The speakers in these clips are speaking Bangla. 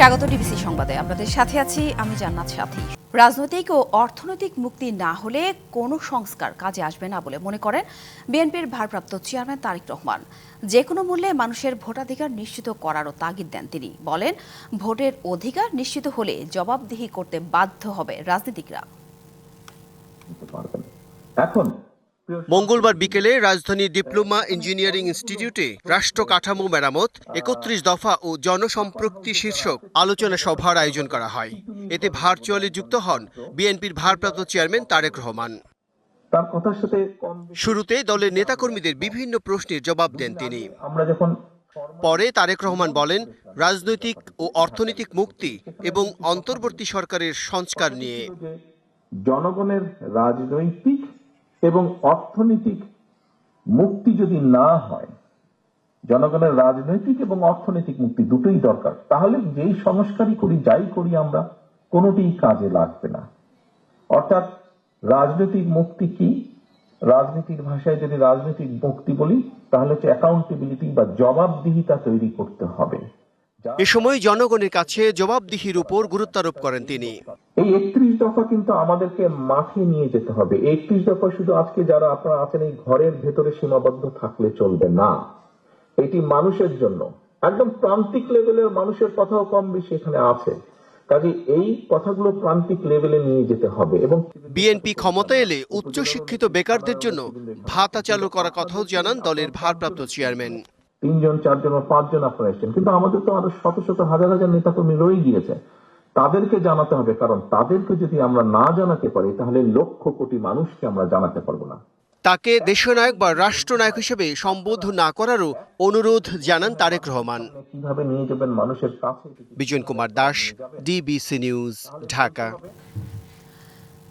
স্বাগত ডিবিসি সংবাদে। আপনাদের সাথে আছি আমি জান্নাত সাথী। রাজনৈতিক ও অর্থনৈতিক মুক্তি না হলে কোনো সংস্কার কাজে আসবে না বলে মনে করেন বিএনপির ভারপ্রাপ্ত চেয়ারম্যান তারিক রহমান। যে কোনো মূল্যে মানুষের ভোটাধিকার নিশ্চিত করারও তাগিদ দেন তিনি। বলেন, ভোটের অধিকার নিশ্চিত হলে জবাবদিহি করতে বাধ্য হবে রাজনীতিকরা। এখন মঙ্গলবার বিকেলে রাজধানীর ডিপ্লোমা ইঞ্জিনিয়ারিং ইনস্টিটিউটে রাষ্ট্র কাঠামো মেরামত একত্রিশ দফা ও জনসম্পৃক্তি শীর্ষক আলোচনা সভার আয়োজন করা হয়। এতে ভার্চুয়ালি যুক্ত হন বিএনপির ভারপ্রাপ্ত চেয়ারম্যান তারেক রহমান। তার কথার সাথে শুরুতে দলের নেতাকর্মীদের বিভিন্ন প্রশ্নের জবাব দেন তিনি। আমরা যখন পরে তারেক রহমান বলেন রাজনৈতিক ও অর্থনৈতিক মুক্তি এবং অন্তর্বর্তী সরকারের সংস্কার নিয়ে। জনগণের রাজনৈতিক এবং অর্থনৈতিক মুক্তি যদি না হয়, জনগণের রাজনৈতিক এবং অর্থনৈতিক মুক্তি দুটোই দরকার, তাহলে যেই সংস্কারই করি, যাই করি আমরা কোনোটি কাজে লাগবে না। অর্থাৎ রাজনৈতিক মুক্তি কি? রাজনীতির ভাষায় যদি রাজনৈতিক মুক্তি বলি, তাহলে হচ্ছে অ্যাকাউন্টেবিলিটি বা জবাবদিহিতা তৈরি করতে হবে। এ সময় জনগণের কাছে জবাবদিহির উপর গুরুত্বারোপ করেন তিনি। এই একত্রিশ দফা কিন্তু আমাদেরকে মাঠে নিয়ে যেতে হবে। একত্রিশ দফা শুধু আজকে যারা আপনারা আছেন এই ঘরের ভেতরে সীমাবদ্ধ থাকলে চলবে না। এটি মানুষের জন্য। একদম প্রান্তিক লেভেলের মানুষের কথাও কম বেশি এখানে আছে। কাজে এই কথাগুলো প্রান্তিক লেভেলে নিয়ে যেতে হবে এবং বিএনপি ক্ষমতা এলে উচ্চশিক্ষিত বেকারদের জন্য ভাতা চালু করার কথাও জানান দলের ভারপ্রাপ্ত চেয়ারম্যান তিনজন চারজন বা পাঁচজন আপনারা এসেছেন। কিন্তু আমাদের তো আরও শত শত হাজার হাজার নেতাকর্মী রয়ে গিয়েছে। তাদেরকে জানাতে হবে কারণ তাদেরকে যদি আমরা না জানাতে পারি তাহলে লক্ষ কোটি মানুষকে আমরা জানাতে পারব না। তাকে দেশনায়ক বা রাষ্ট্রনায়ক হিসেবে সম্বোধন না করারও অনুরোধ জানান তারেক রহমান। কীভাবে নিয়ে যাবেন মানুষের কাছে? Bijon Kumar Das DBC news Dhaka.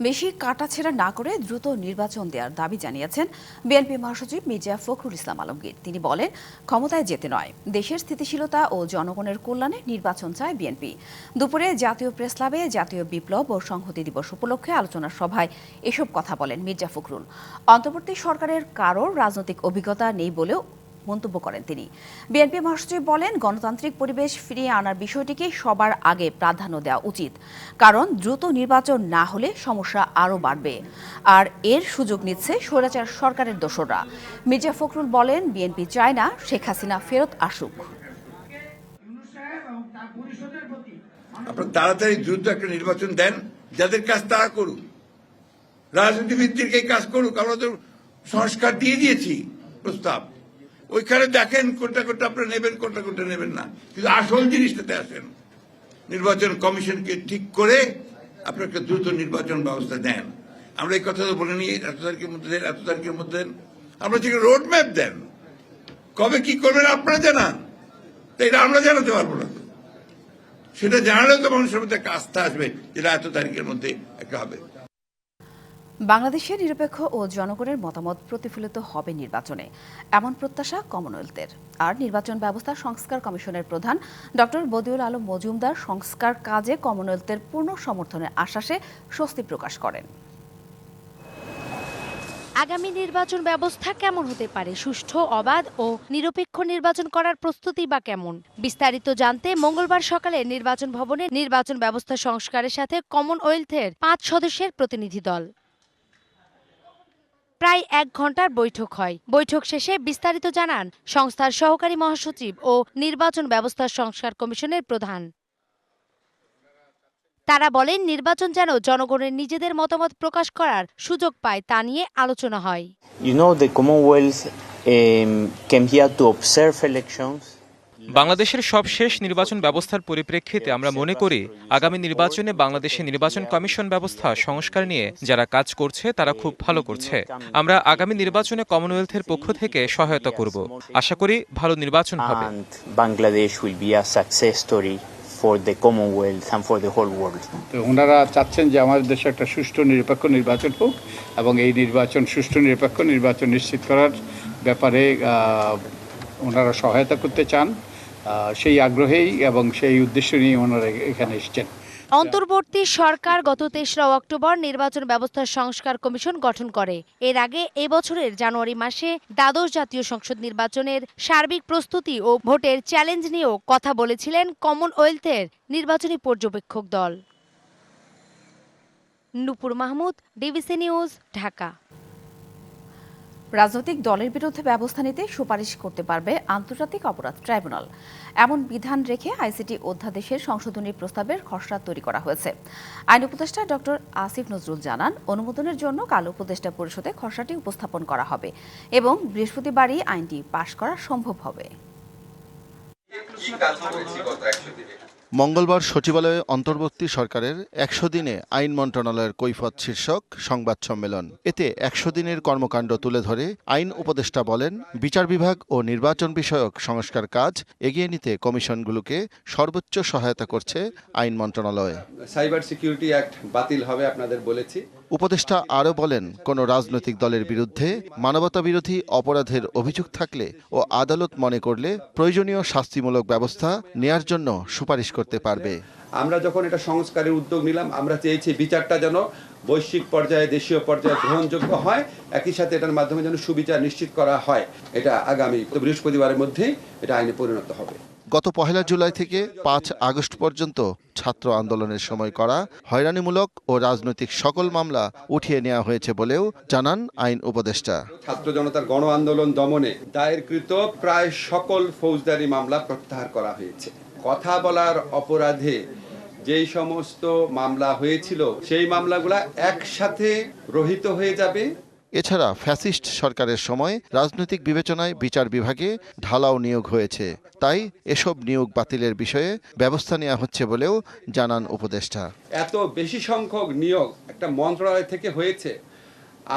বেশি কাটাছেড়া না করে দ্রুত নির্বাচন দেওয়ার দাবি জানিয়েছেন বিএনপি মহাসচিব মির্জা ফখরুল ইসলাম আলমগীর। তিনি বলেন, ক্ষমতায় যেতে নয়, দেশের স্থিতিশীলতা ও জনগণের কল্যাণে নির্বাচন চায় বিএনপি। দুপুরে জাতীয় প্রেস ক্লাবে জাতীয় বিপ্লব ও সংহতি দিবস উপলক্ষে আলোচনা সভায় এসব কথা বলেন মির্জা ফখরুল। অন্তর্বর্তী সরকারের কারোর রাজনৈতিক অভিজ্ঞতা নেই বলেও মন্তব্য করেন তিনি। বিএনপি মহাসচিব বলেন, গণতান্ত্রিক পরিবেশ ফিরিয়ে আনার বিষয়টিকে সবার আগে প্রাধান্য দেওয়া উচিত, কারণ দ্রুত নির্বাচন না হলে সমস্যা আরও বাড়বে। আর এর সুযোগ নিচ্ছে স্বৈরাচার সরকারের দোসররা। মির্জা ফখরুল বলেন, বিএনপি চায় না শেখ হাসিনা ফেরত আসুক। আপনার তাড়াতাড়ি দ্রুত একটা নির্বাচন দেন, যাদের কাজ তারা করুক। রাজনীতি ভিত্তিক এই কাজ করুক, আমরা তো সংস্কার দিয়ে দিয়েছি প্রস্তাব। ওইখানে দেখেন কোনটা কোনটা আপনারা নেবেন, কোনটা কোনটা নেবেন না। কিন্তু আসল জিনিসটাতে আসেন। নির্বাচন কমিশনকে ঠিক করে আপনি একটা দ্রুত নির্বাচন ব্যবস্থা দেন। আমরা এই কথা তো বলে নিই, এত তারিখের মধ্যে দেন, এত তারিখের মধ্যে দেন। আমরা ঠিক রোড ম্যাপ দেন। কবে কি করবেন আপনারা জানান। তো এটা আমরা জানাতে পারব না। সেটা জানালেও তো মানুষের মধ্যে একটা আস্থা আসবে যেটা এত তারিখের মধ্যে একটা হবে। বাংলাদেশের নিরপেক্ষ ও জনগণের মতামত প্রতিফলিত হবে নির্বাচনে, এমন প্রত্যাশা কমনওয়েলথের। আর নির্বাচন ব্যবস্থা সংস্কার কমিশনের প্রধান ডক্টর বদিউল আলম মজুমদার সংস্কার কাজে কমনওয়েলথের পূর্ণ সমর্থনের আশ্বাসে স্বস্তি প্রকাশ করেন। আগামী নির্বাচন ব্যবস্থা কেমন হতে পারে? সুষ্ঠু, অবাধ ও নিরপেক্ষ নির্বাচন করার প্রস্তুতি বা কেমন? বিস্তারিত জানতে মঙ্গলবার সকালে নির্বাচন ভবনে নির্বাচন ব্যবস্থা সংস্কারের সাথে কমনওয়েলথের পাঁচ সদস্যের প্রতিনিধি দল। প্রায় এক ঘণ্টার বৈঠক হয়। বৈঠক শেষে বিস্তারিত জানান সংস্থার সহকারী মহাসচিব ও নির্বাচন ব্যবস্থা সংস্কার কমিশনের প্রধান। তারা বলেন, নির্বাচন যেন জনগণের নিজেদের মতামত প্রকাশ করার সুযোগ পায় তা নিয়ে আলোচনা হয়। You. বাংলাদেশের সবশেষ নির্বাচন ব্যবস্থার পরিপ্রেক্ষিতে আমরা মনে করি আগামী নির্বাচনে বাংলাদেশে নির্বাচন কমিশন ব্যবস্থা সংস্কার নিয়ে যারা কাজ করছে তারা খুব ভালো করছে। আমরা আগামী নির্বাচনে কমনওয়েলথের পক্ষ থেকে সহায়তা করব। আশা করি ভালো নির্বাচন হবে। Bangladesh will be be a story for the and for the whole world. তো ওনারা চাচ্ছেন যে আমাদের দেশে একটা সুষ্ঠু নিরপেক্ষ নির্বাচন হোক এবং এই নির্বাচন সুষ্ঠু নিরপেক্ষ নির্বাচন নিশ্চিত করার ব্যাপারে আহ, ওনারা সহায়তা করতে চান। সেই আগ্রহেই এবং সেই উদ্দেশ্য নিয়ে ওনারা এখানে এসেছেন। অন্তর্বর্তী সরকার গত তেসরা অক্টোবর নির্বাচন ব্যবস্থা সংস্কার কমিশন গঠন করে। এর আগে এবছরের জানুয়ারি মাসে দ্বাদশ জাতীয় সংসদ নির্বাচনের সার্বিক প্রস্তুতি ও ভোটের চ্যালেঞ্জ নিয়েও কথা বলেছিলেন কমনওয়েলথের নির্বাচনী পর্যবেক্ষক দল। Nupur Mahmud, DBC news, Dhaka. রাজনৈতিক দলের বিরুদ্ধে ব্যবস্থা নিতে সুপারিশ করতে পারবে আন্তর্জাতিক অপরাধ ট্রাইব্যুনাল। এমন বিধান রেখে আইসিটি অধ্যাদেশের সংশোধনী প্রস্তাবের খসড়া তৈরি করা হয়েছে। আইন উপদেষ্টা ডক্টর আসিফ নজরুল জানান, অনুমোদনের জন্য কাল উপদেষ্টা পরিষদে খসড়াটি উপস্থাপন করা হবে এবং বৃহস্পতিবারই আইনটি পাশ করা সম্ভব হবে। মঙ্গলবার সচিবালয়ে অন্তর্বর্তী সরকারের একশো দিনে আইন মন্ত্রণালয়ের কৈফত শীর্ষক সংবাদ সম্মেলন। এতে একশো দিনের কর্মকাণ্ড তুলে ধরে আইন উপদেষ্টা বলেন, বিচার বিভাগ ও নির্বাচন বিষয়ক সংস্কার কাজ এগিয়ে নিতে কমিশনগুলোকে সর্বোচ্চ সহায়তা করছে আইন মন্ত্রণালয়। সাইবার সিকিউরিটি অ্যাক্ট বাতিল হবে আপনাদের বলেছি। উপদেষ্টা আরও বলেন, কোনো রাজনৈতিক দলের বিরুদ্ধে মানবতা বিরোধী অপরাধের অভিযোগ থাকলে ও আদালত মনে করলে প্রয়োজনীয় শাস্তিমূলক ব্যবস্থা নেয়ার জন্য সুপারিশ করতে পারবে। আমরা যখন এটা সংস্কারের উদ্যোগ নিলাম, আমরা চেয়েছি বিচারটা যেন বৈশ্বিক পর্যায়ে, দেশীয় পর্যায়ে গ্রহণযোগ্য হয়, একই সাথে এটার মাধ্যমে যেন সুবিচার নিশ্চিত করা হয়। এটা আগামী বৃহস্পতিবারের মধ্যেই এটা আইনে পরিণত হবে। গত পহেলা জুলাই থেকে পাঁচ আগস্ট পর্যন্ত ছাত্র আন্দোলনের সময় করা হয়রানিমূলক ও রাজনৈতিক সকল মামলা উঠিয়ে নেওয়া হয়েছে বলেও জানান আইন উপদেষ্টা। ছাত্র জনতার গণ আন্দোলন দমনে দায়েরকৃত প্রায় সকল ফৌজদারি মামলা প্রত্যাহার করা হয়েছে। কথা বলার অপরাধে যেই সমস্ত মামলা হয়েছিল, সেই মামলাগুলা একসাথে রহিত হয়ে যাবে। এছাড়া ফ্যাসিস্ট সরকারের সময় রাজনৈতিক বিবেচনায় বিচার বিভাগে ঢালাও নিয়োগ হয়েছে। তাই এসব নিয়োগ বাতিলের বিষয়ে ব্যবস্থা নেওয়া হচ্ছে বলেও জানান উপদেষ্টা। এত বেশি সংখ্যক নিয়োগ একটা মন্ত্রণালয় থেকে হয়েছে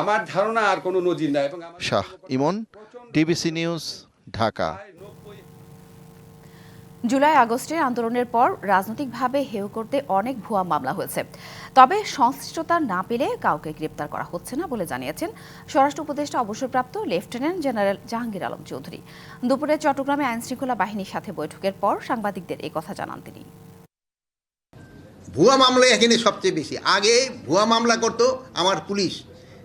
আমার ধারণা আর কোনো নজির নাই শাহ ইমন ডিবিসি নিউজ ঢাকা। জুলাই আগস্টের আন্দোলনের পর রাজনৈতিকভাবে হেয় করতে অনেক ভুয়া মামলা হয়েছে। তবে সংশ্লিষ্টতা না পেলে কাউকে গ্রেপ্তার করা হচ্ছে না বলে জানিয়েছেন স্বরাষ্ট্র উপদেষ্টা অবসরপ্রাপ্ত লেফটেন্যান্ট জেনারেল জাহাঙ্গীর আলম চৌধুরী। দুপুরে চট্টগ্রামে আইনশৃঙ্খলা বাহিনীর সাথে বৈঠকের পর সাংবাদিকদের এই কথা জানান তিনি। ভুয়া মামলা এখানে সবচেয়ে বেশি। আগে ভুয়া মামলা করতো আমার পুলিশ।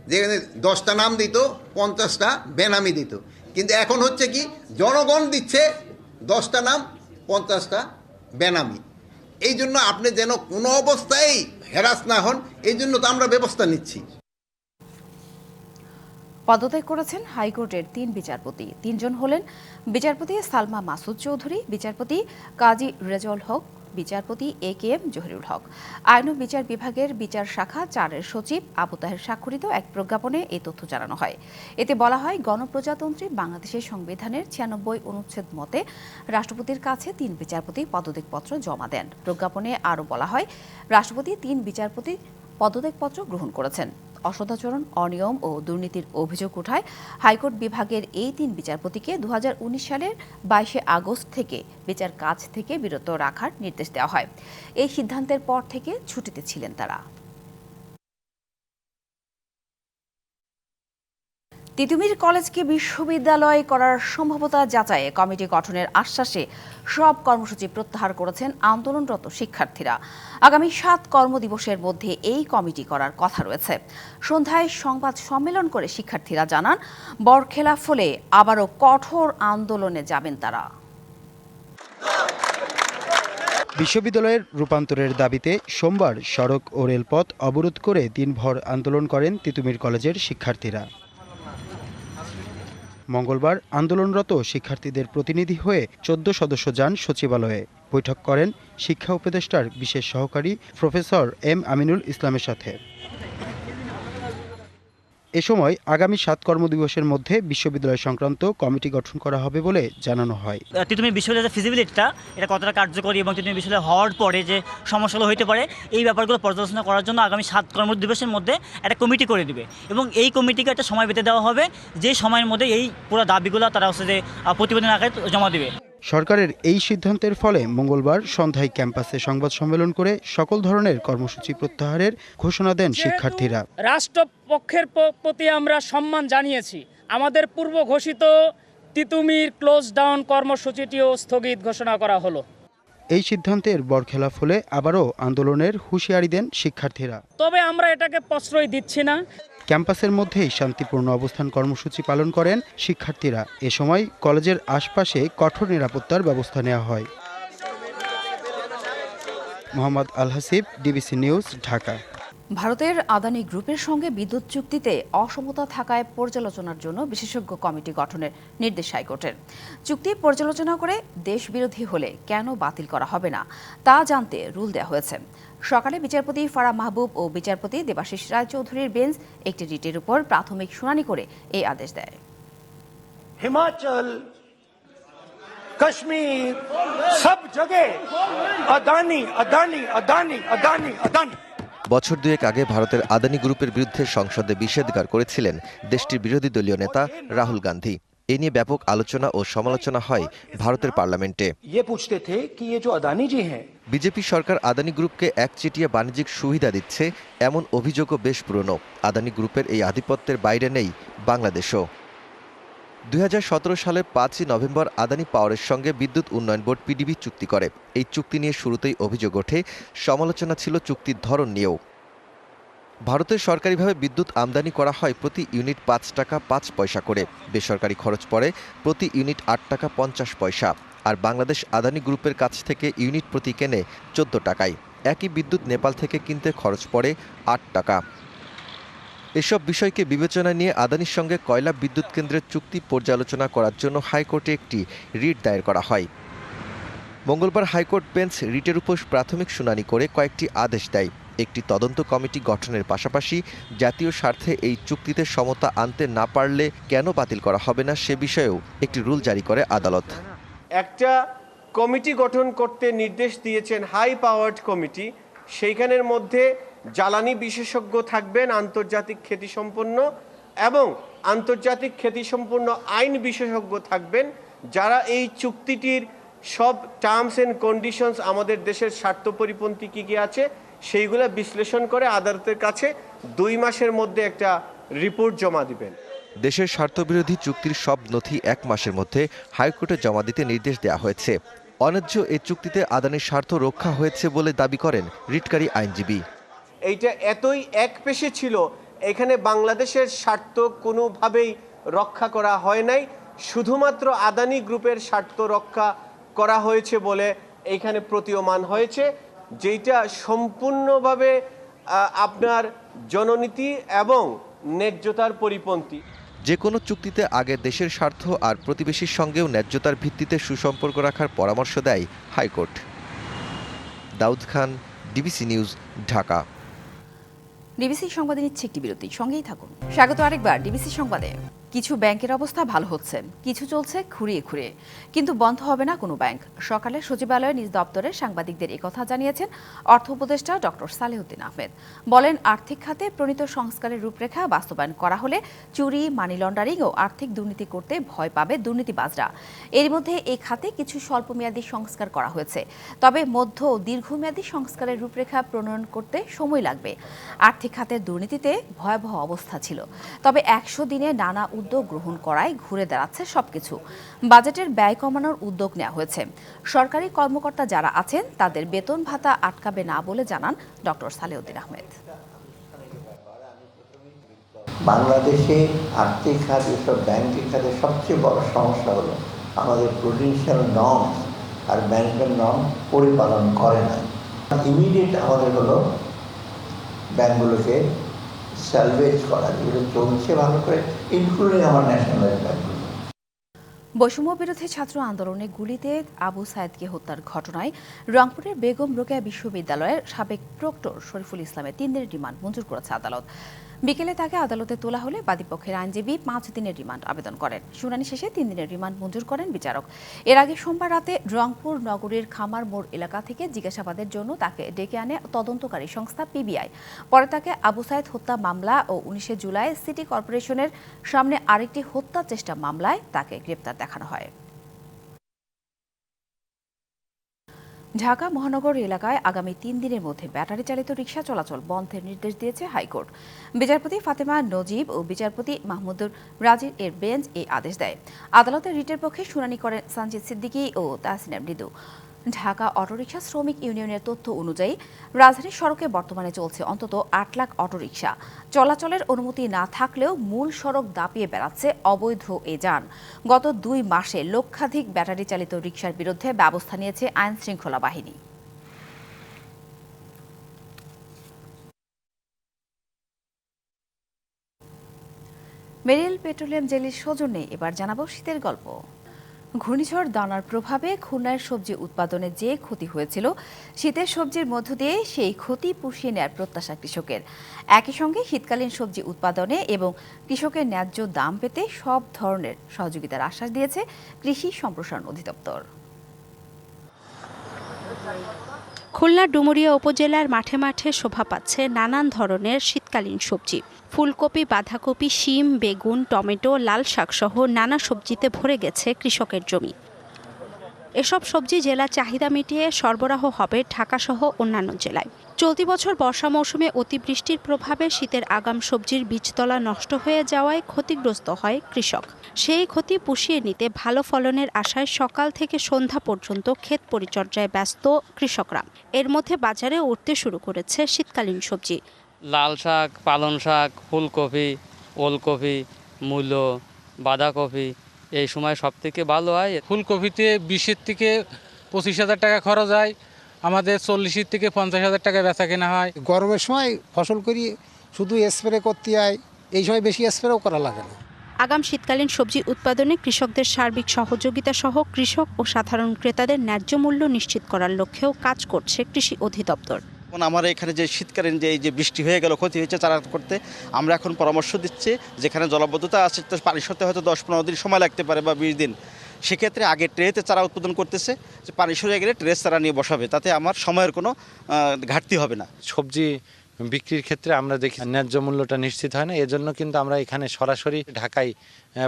যেখানে দশটা নাম দিত, পঞ্চাশটা বেনামি দিত। কিন্তু এখন হচ্ছে কি, জনগণ দিচ্ছে দশটা নাম পঞ্চাশটা বেনামি। এই জন্য আপনি যেন কোনো অবস্থায় হেরাস না হন, এই জন্য তো আমরা ব্যবস্থা নিচ্ছি। পদত্যাগ করেছেন হাইকোর্টের তিন বিচারপতি। তিনজন হলেন বিচারপতি সালমা মাসুদ চৌধুরী, বিচারপতি কাজী রেজল হক বিচারপতি এ কে এম জহিরুল হক। আইন ও বিচার বিভাগের বিচার শাখা চারের সচিব আবু তাহের স্বাক্ষরিত এক প্রজ্ঞাপনে এই তথ্য জানানো হয়। এতে বলা হয়, গণপ্রজাতন্ত্রী বাংলাদেশের সংবিধানের ছিয়ানব্বই অনুচ্ছেদ মতে রাষ্ট্রপতির কাছে তিন বিচারপতি পদত্যাগপত্র জমা দেন। প্রজ্ঞাপনে আরও বলা হয়, রাষ্ট্রপতি তিন বিচারপতি পদত্যাগপত্র গ্রহণ করেছেন। অসদাচরণ, অনিয়ম ও দুর্নীতির অভিযোগ উঠায় হাইকোর্ট বিভাগের এই তিন বিচারপতিকে দু হাজার উনিশ সালের বাইশে আগস্ট থেকে বিচার কাজ থেকে বিরত রাখার নির্দেশ দেওয়া হয়। এই সিদ্ধান্তের পর থেকে ছুটিতে ছিলেন তারা। তিতুমির কলেজকে বিশ্ববিদ্যালয় করার সম্ভাবতা যাচাইয়ে কমিটি গঠনের আশ্বাসে সব কর্মসূচি প্রত্যাহার করেছেন আন্দোলনরত শিক্ষার্থীরা। আগামী সাত কর্মদিবসের মধ্যে এই কমিটি করার কথা রয়েছে। সন্ধ্যায় সংবাদ সম্মেলন করে শিক্ষার্থীরা জানান বরখেলাফ হলে আবারও কঠোর আন্দোলনে যাবেন তারা। বিশ্ববিদ্যালয়ের রূপান্তরের দাবিতে সোমবার সড়ক ও রেলপথ অবরোধ করে দিনভর আন্দোলন করেন তিতুমির কলেজের শিক্ষার্থীরা। মঙ্গলবার আন্দোলনরত শিক্ষার্থীদের প্রতিনিধি হয়ে চোদ্দ সদস্য যান সচিবালয়ে। বৈঠক করেন শিক্ষা উপদেষ্টার বিশেষ সহকারী প্রফেসর এম আমিনুল ইসলামের সাথে। এ সময় আগামী সাত কর্মদিবসের মধ্যে বিশ্ববিদ্যালয় সংক্রান্ত কমিটি গঠন করা হবে বলে জানানো হয়। তিতুমির বিশ্ববিদ্যালয়ের ফিজিবিলিটিটা এটা কতটা কার্যকরী এবং তিতুমির বিশ্ববিদ্যালয় হওয়ার পরে যে সমস্যাগুলো হইতে পারে, এই ব্যাপারগুলো পর্যালোচনা করার জন্য আগামী সাত কর্মদিবসের মধ্যে একটা কমিটি করে দিবে। এবং এই কমিটিকে একটা সময় বেঁধে দেওয়া হবে, যে সময়ের মধ্যে এই পুরো দাবিগুলো তারা হচ্ছে যে প্রতিবেদন আকারে জমা দিবে। সরকারের এই সিদ্ধান্তের ফলে মঙ্গলবার সন্ধ্যায় ক্যাম্পাসে সংবাদ সম্মেলন করে সকল ধরনের কর্মসূচি প্রত্যাহারের ঘোষণা দেন শিক্ষার্থীরা। রাষ্ট্রপক্ষের প্রতি আমরা সম্মান জানিয়েছি আমাদের পূর্ব ঘোষিত তিতুমির ক্লোজ ডাউন কর্মসূচিটিও স্থগিত ঘোষণা করা হলো। এই সিদ্ধান্তের বরখেলাপ হলে আবারও আন্দোলনের হুঁশিয়ারি দেন শিক্ষার্থীরা। তবে আমরা এটাকে প্রশ্রয় দিচ্ছি না। ক্যাম্পাসের মধ্যেই শান্তিপূর্ণ অবস্থান কর্মসূচি পালন করেন শিক্ষার্থীরা। এ সময় কলেজের আশপাশে কঠোর নিরাপত্তার ব্যবস্থা নেওয়া হয়। Mohammad Al Hasib DBC news, Dhaka. ভারতের আদানি গ্রুপের সঙ্গে বিদ্যুৎ চুক্তিতে অসমতা থাকায় পর্যালোচনার জন্য বিশেষজ্ঞ কমিটি গঠনের নির্দেশ হাইকোর্টের। চুক্তি পর্যালোচনা করে দেশ বিরোধী হলে কেন বাতিল করা হবে না, তা জানতে রুল দেওয়া হয়েছে। সকালে বিচারপতি ফারা মাহবুব ও বিচারপতি দেবাশিস রায়চৌধুরীর বেঞ্চ একটি রিটের উপর প্রাথমিক শুনানি করে এই আদেশ দেয়। হিমাচল, কাশ্মীর, সব জগে আদানি আদানি আদানি আদানি আদানি। বছর দুয়েক আগে ভারতের আদানি গ্রুপের বিরুদ্ধে সংসদে বিষেধগার করেছিলেন দেশটির বিরোধী দলীয় নেতা রাহুল গান্ধী। এ নিয়ে ব্যাপক আলোচনা ও সমালোচনা হয় ভারতের পার্লামেন্টে। বিজেপি সরকার আদানি গ্রুপকে একচেটিয়া বাণিজ্যিক সুবিধা দিচ্ছে এমন অভিযোগও বেশ পুরনো। আদানি গ্রুপের এই আধিপত্যের বাইরে নেই বাংলাদেশও। দুই সালের পাঁচই নভেম্বর আদানি পাওয়ারের সঙ্গে বিদ্যুৎ উন্নয়ন বোর্ড পিডিবি চুক্তি করে। এই চুক্তি নিয়ে শুরুতেই অভিযোগ ওঠে, সমালোচনা ছিল চুক্তির ধরন নিয়েও। ভারতের সরকারিভাবে বিদ্যুৎ আমদানি করা হয় প্রতি ইউনিট পাঁচ টাকা পাঁচ পয়সা করে। বেসরকারি খরচ পড়ে প্রতি ইউনিট আট টাকা পঞ্চাশ পয়সা। আর বাংলাদেশ আদানি গ্রুপের কাছ থেকে ইউনিট প্রতি কেনে চোদ্দ টাকায়। একই বিদ্যুৎ নেপাল থেকে কিনতে খরচ পড়ে আট টাকা। এসব বিষয়কে বিবেচনায় নিয়ে আদানির সঙ্গে কয়লা বিদ্যুৎ কেন্দ্রের চুক্তি পর্যালোচনা করার জন্য হাইকোর্টে একটি রিট দায়ের করা হয়। মঙ্গলবার হাইকোর্ট বেঞ্চ রিটের উপর প্রাথমিক শুনানি করে কয়েকটি আদেশ দেয়। একটি তদন্ত কমিটি গঠনের পাশাপাশি জাতীয় স্বার্থে এই চুক্তিতে সমতা আনতে না পারলে কেন বাতিল করা হবে না সে বিষয়েও একটি রুল জারি করে আদালত। একটা কমিটি গঠন করতে নির্দেশ দিয়েছেন হাই পাওয়ার্ড কমিটি। সেইখানের মধ্যে জ্বালানি বিশেষজ্ঞ থাকবেন, আন্তর্জাতিক খ্যাতিসম্পন্ন এবং আন্তর্জাতিক খ্যাতিসম্পন্ন আইন বিশেষজ্ঞ থাকবেন যারা এই চুক্তিটির সব টার্মস এন্ড কন্ডিশনস আমাদের দেশের স্বার্থ পরিপন্থী কী কী আছে সেইগুলো বিশ্লেষণ করে আদালতের কাছে দুই মাসের মধ্যে একটা রিপোর্ট জমা দিবেন। দেশের স্বার্থবিরোধী চুক্তির সব নথি এক মাসের মধ্যে হাইকোর্টে জমা দিতে নির্দেশ দেওয়া হয়েছে। অন্যায্য এই চুক্তিতে আদানির স্বার্থ রক্ষা হয়েছে বলে দাবি করেন রিটকারী আইনজীবী। এইটা এতই এক পেশে ছিল, এখানে বাংলাদেশের স্বার্থ কোনোভাবেই রক্ষা করা হয় নাই। শুধুমাত্র আদানি গ্রুপের স্বার্থ রক্ষা করা হয়েছে বলে এইখানে প্রতীয়মান হয়েছে যেটা সম্পূর্ণভাবে আপনার জননীতি এবং ন্যায্যতার পরিপন্থী। যে কোনো চুক্তিতে আগে দেশের স্বার্থ আর প্রতিবেশীর সঙ্গেও ন্যায্যতার ভিত্তিতে সুসম্পর্ক রাখার পরামর্শ দেয় high court. Daud Khan, DBC news, Dhaka. DBC সংবাদে নিচ্ছে একটি বিরতি সঙ্গেই থাকুন। স্বাগত আরেকবার ডিবিসি সংবাদে। কিছু ব্যাংকের অবস্থা ভালো হচ্ছে। কিছু চলছে খুঁড়িয়ে খুঁড়িয়ে কিন্তু বন্ধ হবে না কোনো ব্যাংক। সকালে সচিবালয়ে নিজ দপ্তরে সাংবাদিকদের একথা জানিয়েছেন অর্থ উপদেষ্টা ডক্টর সালেহুদ্দিন আহমেদ। বলেন, আর্থিক খাতে প্রণীত সংস্কারের রূপরেখা বাস্তবায়ন করা হলে চুরি, মানি লন্ডারিং ও আর্থিক দুর্নীতি করতে ভয় পাবে দুর্নীতিবাজরা। এর মধ্যে এই খাতে কিছু স্বল্পমেয়াদী সংস্কার করা হয়েছে। তবে মধ্য ও দীর্ঘমেয়াদী সংস্কারের রূপরেখা প্রণয়ন করতে সময় লাগবে। আর্থিক খাতের দুর্নীতিতে ভয়াবহ অবস্থা ছিল। তবে একশো দিনে নানা উদ্যোগ গ্রহণ করায় ঘুরে দাঁড়াচ্ছে সবকিছু। বাজেটের ব্যয় কমানোর উদ্যোগ নেওয়া হয়েছে। সরকারি কর্মকর্তা যারা আছেন, তাদের বেতন ভাতা আটকাবে না বলে জানান ডক্টর সালেউদ্দিন আহমেদ। বাংলাদেশে আর্থিক খাত এসব ব্যাংকিং খাতের সবচেয়ে বড় সমস্যা হলো, আমাদের প্রুডেন্সিয়াল নর্ম আর ব্যাংকের নর্ম পরিপালন করে না ইমিডিয়েট আমাদের হলো ব্যাংকগুলোকে স্যালভেজ করা, যেগুলো চলছে ভালো করে ইনক্লুডিং আমার ন্যাশনালাইজ বৈষম্য বিরোধী ছাত্র আন্দোলনে গুলিতে আবু সায়েদকে হত্যার ঘটনায় রংপুরের বেগম রোকেয়া বিশ্ববিদ্যালয়ের সাবেক প্রক্টর শরীফুল ইসলামের তিন দিনের রিমান্ড মঞ্জুর করেছে আদালত। বিকেলে তাকে আদালতে তোলা হলে বাদীপক্ষের আইনজীবী পাঁচ দিনের রিমান্ড আবেদন করেন। শুনানি শেষে তিন দিনের রিমান্ড মঞ্জুর করেন বিচারক। এর আগে সোমবার রাতে রংপুর নগরীর খামার মোড় এলাকা থেকে জিজ্ঞাসাবাদের জন্য তাকে ডেকে আনে তদন্তকারী সংস্থা পিবিআই। পরে তাকে আবু সাইদ হত্যা মামলা ও উনিশে জুলাই সিটি কর্পোরেশনের সামনে আরেকটি হত্যা চেষ্টা মামলায় তাকে গ্রেপ্তার দেখানো হয়। ঢাকা মহানগর এলাকায় আগামী তিন দিনের মধ্যে ব্যাটারি চালিত রিক্সা চলাচল বন্ধের নির্দেশ দিয়েছে হাইকোর্ট। বিচারপতি ফাতেমা নজিব ও বিচারপতি মাহমুদুর রাজির এর বেঞ্চ এই আদেশ দেয়। আদালতের রিটের পক্ষে শুনানি করেন সঞ্জিত সিদ্দিকী ও তাহসিনা মৃদু। ঢাকা অটোরিকশা শ্রমিক ইউনিয়নের তথ্য অনুযায়ী রাজধানীর সড়কে বর্তমানে চলছে অন্তত আট লাখ অটোরিকশা। চলাচলের অনুমতি না থাকলেও মূল সড়ক দাপিয়ে বেড়াচ্ছে অবৈধ এ যান। গত দুই মাসে লক্ষাধিক ব্যাটারি চালিত রিকশার বিরুদ্ধে ব্যবস্থা নিয়েছে আইন শৃঙ্খলা বাহিনী। মেরিল পেট্রোলিয়াম জেলির সৌজন্যে এবার জানাব শীতের গল্প। ঘূর্ণিঝড় দানার প্রভাবে খুলনার সবজি উৎপাদনে যে ক্ষতি হয়েছিল, শীতের সবজির মধ্য দিয়ে সেই ক্ষতি পুষিয়ে নেয়ার প্রত্যাশা কৃষকের। একই সঙ্গে শীতকালীন সবজি উৎপাদনে এবং কৃষকের ন্যায্য দাম পেতে সব ধরনের সহযোগিতার আশ্বাস দিয়েছে কৃষি সম্প্রসারণ অধিদপ্তর। খুলনার ডুমুরিয়া উপজেলার মাঠে মাঠে শোভা পাচ্ছে নানান ধরনের শীতকালীন সবজি। ফুলকপি, বাঁধাকপি, শিম, বেগুন, টমেটো, লাল শাকসহ নানা সবজিতে ভরে গেছে কৃষকের জমি। এসব সবজি জেলা চাহিদা মিটিয়ে সরবরাহ হবে ঢাকাসহ অন্যান্য জেলায়। চলতি বছর বর্ষা মৌসুমে অতিবৃষ্টির প্রভাবে শীতের আগাম সবজির বীজতলা নষ্ট হয়ে যাওয়ায় ক্ষতিগ্রস্ত হয় কৃষক। সেই ক্ষতি পুষিয়ে নিতে ভালো ফলনের আশায় সকাল থেকে সন্ধ্যা পর্যন্ত ক্ষেত পরিচর্যায় ব্যস্ত কৃষকরা। এর মধ্যে বাজারে উঠতে শুরু করেছে শীতকালীন সবজি। লাল শাক, পালং শাক, ফুলকপি, ওলকপি, মূলো, বাঁধাকপি এই সময় সব থেকে ভালো হয়। ফুলকপিতে বিশের থেকে পঁচিশ হাজার টাকা খরচ হয় আমাদের চল্লিশের থেকে পঞ্চাশ হাজার টাকা বেচা কেনা হয়। গরমের সময় ফসল করি শুধু স্প্রে করতে হয় এই সময় বেশি স্প্রেও করা লাগে না। আগাম শীতকালীন সবজি উৎপাদনে কৃষকদের সার্বিক সহযোগিতা সহ কৃষক ও সাধারণ ক্রেতাদের ন্যায্য মূল্য নিশ্চিত করার লক্ষ্যেও কাজ করছে কৃষি অধিদপ্তর। এখন আমার এখানে যে শীতকালীন যে এই যে বৃষ্টি হয়ে গেল, ক্ষতি হয়েছে চারা করতে আমরা এখন পরামর্শ দিচ্ছি যেখানে জলবদ্ধতা আছে পানি সরতে হয়তো দশ পনেরো দিন সময় লাগতে পারে বা বিশ দিন। সেক্ষেত্রে আগে ট্রেতে চারা উৎপাদন করতেছে, যে পানি সরে গেলে ট্রেস চারা নিয়ে বসাবে, তাতে আমার সময়ের কোনো ঘাটতি হবে না। সবজি বিক্রির ক্ষেত্রে আমরা দেখি ন্যায্য মূল্যটা নিশ্চিত হয় না। এজন্য কিন্তু আমরা এখানে সরাসরি ঢাকায়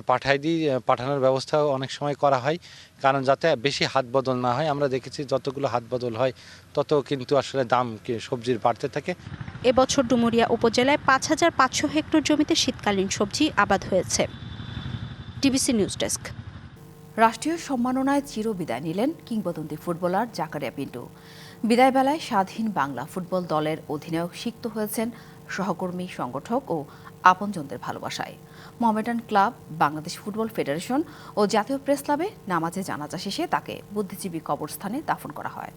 পাঠাই দিই পাঠানোর ব্যবস্থাও অনেক সময় করা হয়। কারণ যাতে বেশি হাত বদল না হয় আমরা দেখেছি যতগুলো হাত বদল হয় তত কিন্তু আসলে দাম কি- সবজির বাড়তে থাকে। এবছর ডুমুরিয়া উপজেলায় পাঁচ হাজার পাঁচশো হেক্টর জমিতে শীতকালীন সবজি আবাদ হয়েছে। DBC news desk. রাষ্ট্রীয় সম্মাননায় চিরবিদায় নিলেন কিংবদন্তি ফুটবলার জাকারিয়া পিন্টু। বিদায় বেলায় স্বাধীন বাংলা ফুটবল দলের অধিনায়ক সিক্ত হয়েছেন সহকর্মী, সংগঠক ও আপনজনদের ভালোবাসায়। Mohammedan club, Bangladesh football federation ও জাতীয় প্রেস ক্লাবে নামাজে জানাজা শেষে তাকে বুদ্ধিজীবী কবরস্থানে দাফন করা হয়।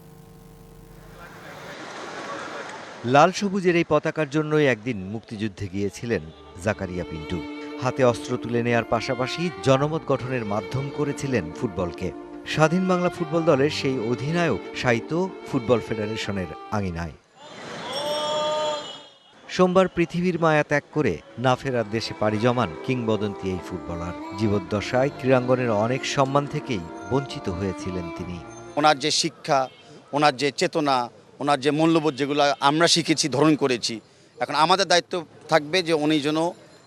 লাল সবুজের এই পতাকার জন্যই একদিন মুক্তিযুদ্ধে গিয়েছিলেন জাকারিয়া পিন্টু। হাতে অস্ত্র তুলে নেয়ার পাশাপাশি জনমত গঠনের মাধ্যম করেছিলেন ফুটবলকে। স্বাধীন বাংলা ফুটবল দলের সেই অধিনায়ক সাহিত্য ফুটবল ফেডারেশনের আঙিনায়। সোমবার পৃথিবীর মায়া ত্যাগ করে না ফেরার দেশে পাড়ি জমান কিংবদন্তি এই ফুটবলার। জীবদ্দশায় ক্রীড়াঙ্গনের অনেক সম্মান থেকেই বঞ্চিত হয়েছিলেন তিনি। ওনার যে শিক্ষা, ওনার যে চেতনা, ওনার যে মূল্যবোধ যেগুলো আমরা শিখেছি ধারণ করেছি, এখন আমাদের দায়িত্ব থাকবে যে উনি যেন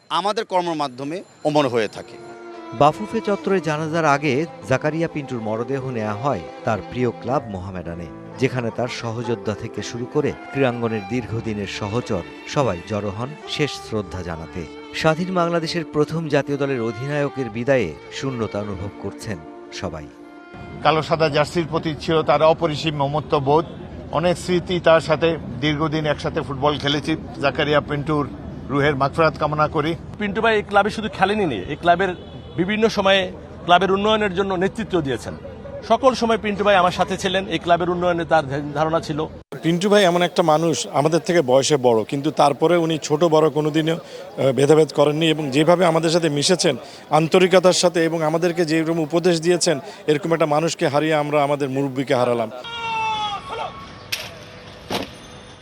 আমাদের কর্মের মাধ্যমে অমর হয়ে থাকে। বাফুফে চত্বরে জানাজার আগে জাকারিয়া পিন্টুর মরদেহ নেওয়া হয় তার প্রিয় ক্লাব মোহামেডানে যেখানে তার সহযোদ্ধা থেকে শুরু করে ক্রীড়াঙ্গনের দীর্ঘদিনের সহচর সবাই জড়ো হন শেষ শ্রদ্ধা জানাতে। স্বাধীন বাংলাদেশের প্রথম জাতীয় দলের অধিনায়কের বিদায়ে শূন্যতা অনুভব করছেন সবাই। কালো সাদা জার্সির প্রতি ছিল তার অপরিসীম মমত্ব বোধ অনেক স্মৃতি তার সাথে দীর্ঘদিন একসাথে ফুটবল খেলেছি। জাকারিয়া পিন্টুর রুহের মাগফিরাত কামনা করি। পিন্টু ভাই এই ক্লাবে শুধু খেলেনি নি এই ক্লাবের বিভিন্ন সময়ে ক্লাবের উন্নয়নের জন্য নেতৃত্ব দিয়েছেন। সকল সময় পিন্টু ভাই আমার সাথে ছিলেন, এই ক্লাবের উন্নয়নে তার ধারণা ছিল। পিন্টু ভাই এমন একটা মানুষ, আমাদের থেকে বয়সে বড়, কিন্তু তারপরে উনি ছোট বড় কোনোদিনও ভেদাভেদ করেননি এবং যেভাবে আমাদের সাথে মিশেছেন, আন্তরিকতার সাথে এবং আমাদেরকে যেরকম উপদেশ দিয়েছেন, এরকম একটা মানুষকে হারিয়ে আমরা আমাদের মুরব্বীকে হারালাম।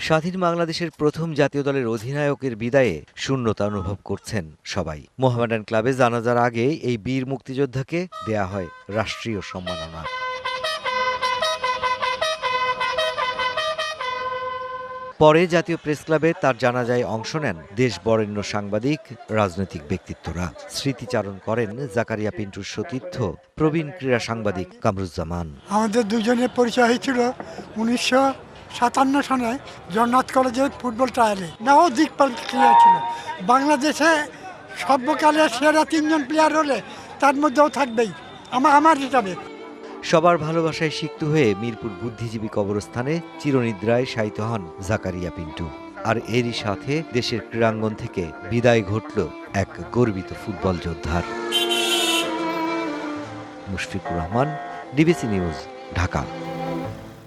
স্বাধীন বাংলাদেশের প্রথম জাতীয় দলের অধিনায়কের বিদায়ে শূন্যতা অনুভব করছেন সবাই। মোহামেডান ক্লাবে জানাজার আগে এই বীর মুক্তিযোদ্ধাকে দেয়া হয় রাষ্ট্রীয় সম্মাননা। পরে জাতীয় প্রেস ক্লাবে তার জানাজায় অংশ নেন দেশ বরেণ্য সাংবাদিক, রাজনৈতিক ব্যক্তিত্বরা। স্মৃতিচারণ করেন জাকারিয়া পিন্টুর সতীর্থ, প্রবীণ ক্রীড়া সাংবাদিক কামরুজ্জামান। আমাদের দুজনের পরিচয় হয়েছিল উনিশশো সাতান্ন সনে জগন্নাথ কলেজের ফুটবল ট্রায়ালে নাও দিকপাল প্লেয়ার ছিল। বাংলাদেশে সর্বকালের সেরা তিনজন প্লেয়ার হলে তার মধ্যেও থাকবেই। আমার আমার হিসাবে। সবার ভালোবাসায় সিক্ত হয়ে মিরপুর বুদ্ধিজীবী কবরস্থানে চিরনিদ্রায় শায়িত হন জাকারিয়া পিন্টু। আর এরই সাথে দেশের ক্রীড়াঙ্গন থেকে বিদায় ঘটল এক গর্বিত ফুটবল যোদ্ধার। Mushfiqur Rahman, DBC news, Dhaka.